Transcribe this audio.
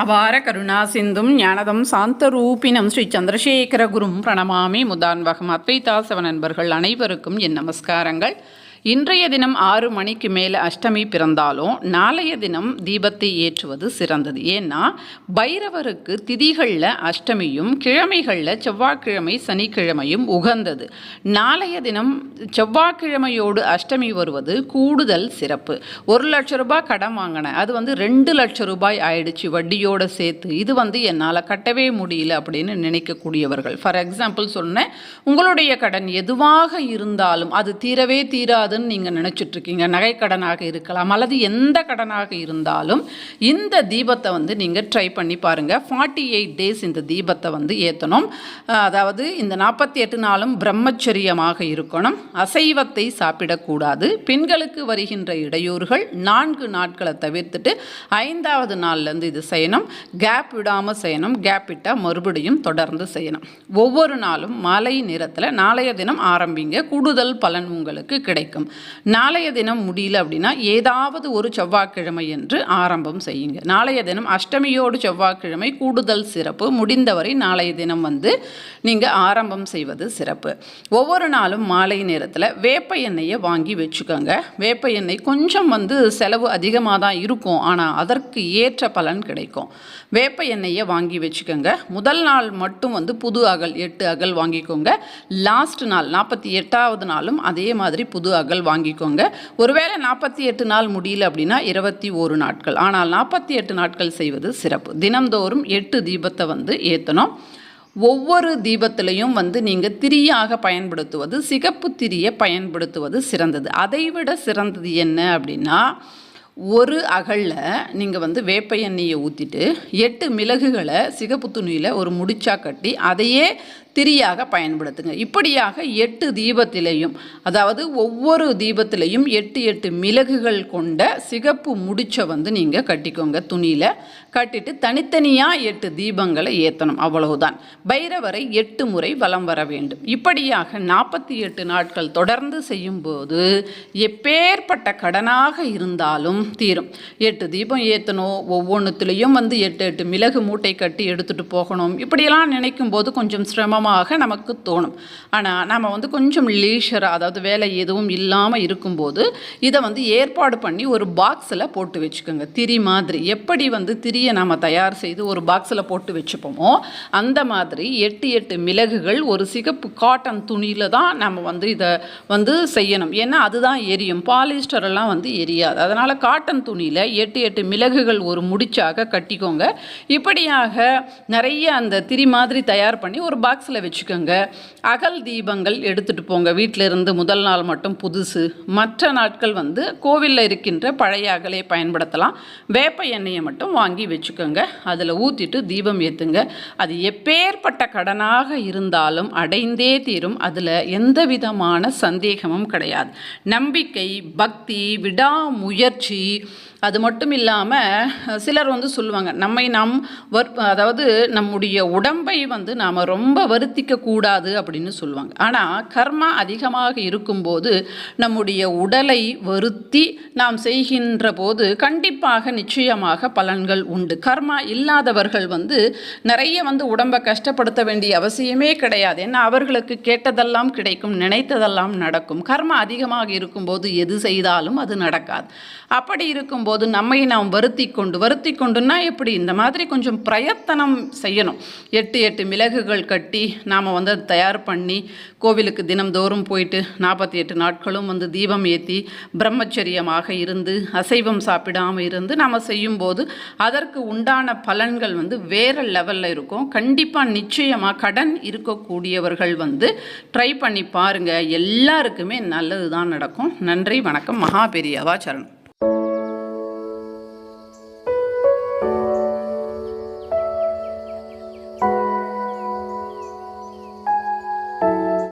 அபார கருணா சிந்தும் ஞானதம் சாந்தரூபினம் ஸ்ரீ சந்திரசேகர குரும் பிரணமாமி முதான்வகம் அத்வைதாசவ நண்பர்கள் அனைவருக்கும் என் நமஸ்காரங்கள். இன்றைய தினம் ஆறு மணிக்கு மேலே அஷ்டமி பிறந்தாலும் நாளைய தினம் தீபத்தை ஏற்றுவது சிறந்தது. ஏன்னா பைரவருக்கு திதிகளில் அஷ்டமியும் கிழமைகளில் செவ்வாய்க்கிழமை சனிக்கிழமையும் உகந்தது. நாளைய தினம் செவ்வாய்க்கிழமையோடு அஷ்டமி வருவது கூடுதல் சிறப்பு. ஒரு லட்ச ரூபாய் கடன் வாங்கினேன். அது வந்து ரெண்டு லட்ச ரூபாய் ஆயிடுச்சு வட்டியோடு சேர்த்து. இது வந்து என்னால் கட்டவே முடியல அப்படின்னு நினைக்கக்கூடியவர்கள். ஃபார் எக்ஸாம்பிள் சொன்னேன். உங்களுடைய கடன் எதுவாக இருந்தாலும் அது தீரவே கூடாதுன்னு நீங்கள் நினச்சிட்ருக்கீங்க. நகைக்கடனாக இருக்கலாம் அல்லது எந்த கடனாக இருந்தாலும் இந்த தீபத்தை வந்து நீங்கள் ட்ரை பண்ணி பாருங்கள் ஃபார்ட்டி எயிட் டேஸ் இந்த தீபத்தை வந்து ஏற்றணும் அதாவது இந்த நாற்பத்தி எட்டு நாளும் பிரம்மச்சரியமாக இருக்கணும். அசைவத்தை சாப்பிடக்கூடாது. பெண்களுக்கு வருகின்ற இடையூறுகள் நான்கு நாட்களை தவிர்த்துட்டு ஐந்தாவது நாள்லேருந்து இது செய்யணும். கேப் விடாமல் செய்யணும். கேப் விட்டால் மறுபடியும் தொடர்ந்து செய்யணும். ஒவ்வொரு நாளும் மாலை நேரத்தில் நாளைய தினம் ஆரம்பிங்க. கூடுதல் பலன் உங்களுக்கு கிடைக்கும். நாளைய தினம் முடியல அப்படின்னா ஏதாவது ஒரு செவ்வாய்க்கிழமை என்று ஆரம்பம் செய்யுங்க. நாளைய தினம் அஷ்டமியோடு செவ்வாய்க்கிழமை கூடுதல் சிறப்பு. முடிந்தவரை நாளைய தினம் வந்து நீங்கள் ஆரம்பம் செய்வது சிறப்பு. ஒவ்வொரு நாளும் மாலை நேரத்தில் வேப்ப எண்ணெயை வாங்கி வச்சுக்கோங்க. வேப்ப எண்ணெய் கொஞ்சம் வந்து செலவு அதிகமாக தான் இருக்கும். ஆனால் அதற்கு ஏற்ற பலன் கிடைக்கும். வேப்ப எண்ணெயை வாங்கி வச்சுக்கோங்க. முதல் நாள் மட்டும் வந்து புது அகல் எட்டு அகல் வாங்கிக்கோங்க. லாஸ்ட் நாள் நாற்பத்தி எட்டாவது நாளும் அதே மாதிரி புது அகல் வாங்கிக்கோங்க. ஒருவேளை நாற்பத்தி எட்டு நாள் முடியல அப்படின்னா இருபத்தி ஓரு நாட்கள். ஆனால் நாற்பத்தி எட்டு நாட்கள் செய்வது சிறப்பு. தினம்தோறும் எட்டு தீபத்தை வந்து ஏற்றணும் ஒவ்வொரு தீபத்திலையும் வந்து நீங்கள் திரியாக பயன்படுத்துவது சிகப்பு திரியை பயன்படுத்துவது சிறந்தது. அதைவிட சிறந்தது என்ன அப்படின்னா ஒரு அகலில் நீங்கள் வந்து வேப்ப எண்ணெயை ஊற்றிட்டு எட்டு மிளகுகளை சிகப்பு துணியில் ஒரு முடிச்சா கட்டி அதையே திரியாக பயன்படுத்துங்க. இப்படியாக எட்டு தீபத்திலையும் அதாவது ஒவ்வொரு தீபத்திலையும் எட்டு எட்டு மிளகுகள் கொண்ட சிகப்பு முடிச்சை வந்து நீங்கள் கட்டிக்கோங்க துணியில். கட்டிட்டு தனித்தனியாக எட்டு தீபங்களை ஏற்றணும் அவ்வளவுதான். பைரவரை எட்டு முறை வலம் வர வேண்டும். இப்படியாக நாற்பத்தி எட்டு நாட்கள் தொடர்ந்து செய்யும்போது எப்பேற்பட்ட கடனாக இருந்தாலும் தீரும். எட்டு தீபம் ஏற்றணும் ஒவ்வொன்றுத்துலேயும் வந்து எட்டு எட்டு மிளகு மூட்டை கட்டி எடுத்துகிட்டு போகணும். இப்படியெல்லாம் நினைக்கும் போது கொஞ்சம் சிரமம் சிரமமாக நமக்கு தோணும். ஆனால் நம்ம வந்து கொஞ்சம் லீஷராக அதாவது வேலை எதுவும் இல்லாமல் இருக்கும்போது இதை வந்து ஏற்பாடு பண்ணி ஒரு பாக்ஸில் போட்டு வச்சுக்கோங்க. திரி மாதிரி. எப்படி வந்து திரியை நம்ம தயார் செய்து ஒரு பாக்ஸில் போட்டு வச்சுப்போமோ அந்த மாதிரி எட்டு எட்டு மிளகுகள் ஒரு சிகப்பு காட்டன் துணியில் தான் நம்ம வந்து இதை வந்து செய்யணும். ஏன்னா அதுதான் எரியும். பாலிஸ்டர் எல்லாம் வந்து எரியாது. அதனால் காட்டன் துணியில் எட்டு எட்டு மிளகுகள் ஒரு முடிச்சாக கட்டிக்கோங்க. இப்படியாக நிறைய அந்த திரி மாதிரி தயார் பண்ணி ஒரு பாக்ஸில் பாக்ஸில் வச்சுக்கோங்க. அகல் தீபங்கள் எடுத்துகிட்டு போங்க. வீட்டில் இருந்து முதல் நாள் மட்டும் புதுசு. மற்ற நாட்கள் வந்து கோவிலில் இருக்கின்ற பழைய அகலை பயன்படுத்தலாம். வேப்ப எண்ணெயை மட்டும் வாங்கி வச்சுக்கோங்க. அதில் ஊற்றிட்டு தீபம் ஏற்றுங்க அது எப்பேற்பட்ட கடனாக இருந்தாலும் அடைந்தே தீரும். அதில் எந்த விதமான சந்தேகமும் கிடையாது. நம்பிக்கை பக்தி விடாமுயற்சி அது மட்டும் இல்லாமல் சிலர் வந்து சொல்லுவாங்க நம்மை நாம் வர் அதாவது நம்முடைய உடம்பை வந்து நாம் ரொம்ப வருத்திக்க கூடாது அப்படின்னு சொல்லுவாங்க. ஆனால் கர்மா அதிகமாக இருக்கும்போது நம்முடைய உடலை வருத்தி நாம் செய்கின்ற போது கண்டிப்பாக நிச்சயமாக பலன்கள் உண்டு. கர்மா இல்லாதவர்கள் வந்து நிறைய வந்து உடம்பை கஷ்டப்படுத்த வேண்டிய அவசியமே கிடையாது. ஏன்னா அவர்களுக்கு கேட்டதெல்லாம் கிடைக்கும் நினைத்ததெல்லாம் நடக்கும். கர்மா அதிகமாக இருக்கும்போது எது செய்தாலும் அது நடக்காது. அப்படி இருக்கும்போது போது நம்மை நாம் வருத்தி கொண்டு வருத்தி கொண்டுன்னா எப்படி? இந்த மாதிரி கொஞ்சம் பிரயத்தனம் செய்யணும். எட்டு எட்டு மிளகுகள் கட்டி நாம் வந்து அதை தயார் பண்ணி கோவிலுக்கு தினம்தோறும் போயிட்டு நாற்பத்தி எட்டு நாட்களும் வந்து தீபம் ஏற்றி பிரம்மச்சரியமாக இருந்து அசைவம் சாப்பிடாமல் இருந்து நாம் செய்யும்போது அதற்கு உண்டான பலன்கள் வந்து வேறு லெவலில் இருக்கும். கண்டிப்பாக நிச்சயமாக கடன் இருக்கக்கூடியவர்கள் வந்து ட்ரை பண்ணி பாருங்கள் எல்லாருக்குமே நல்லது தான் நடக்கும். நன்றி வணக்கம். மகா பெரியவா சரணம்